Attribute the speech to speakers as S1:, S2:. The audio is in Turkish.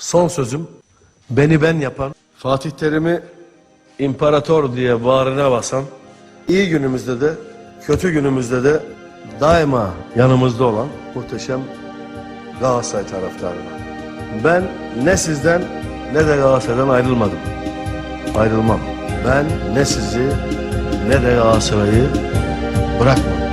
S1: Son sözüm beni ben yapan, Fatih Terim'i imparator diye bağrına basan, iyi günümüzde de kötü günümüzde de daima yanımızda olan muhteşem Galatasaray taraftarına. Ben ne sizden ne de Galatasaray'dan ayrılmadım. Ayrılmam. Ben ne sizi ne de Galatasaray'ı bırakmam.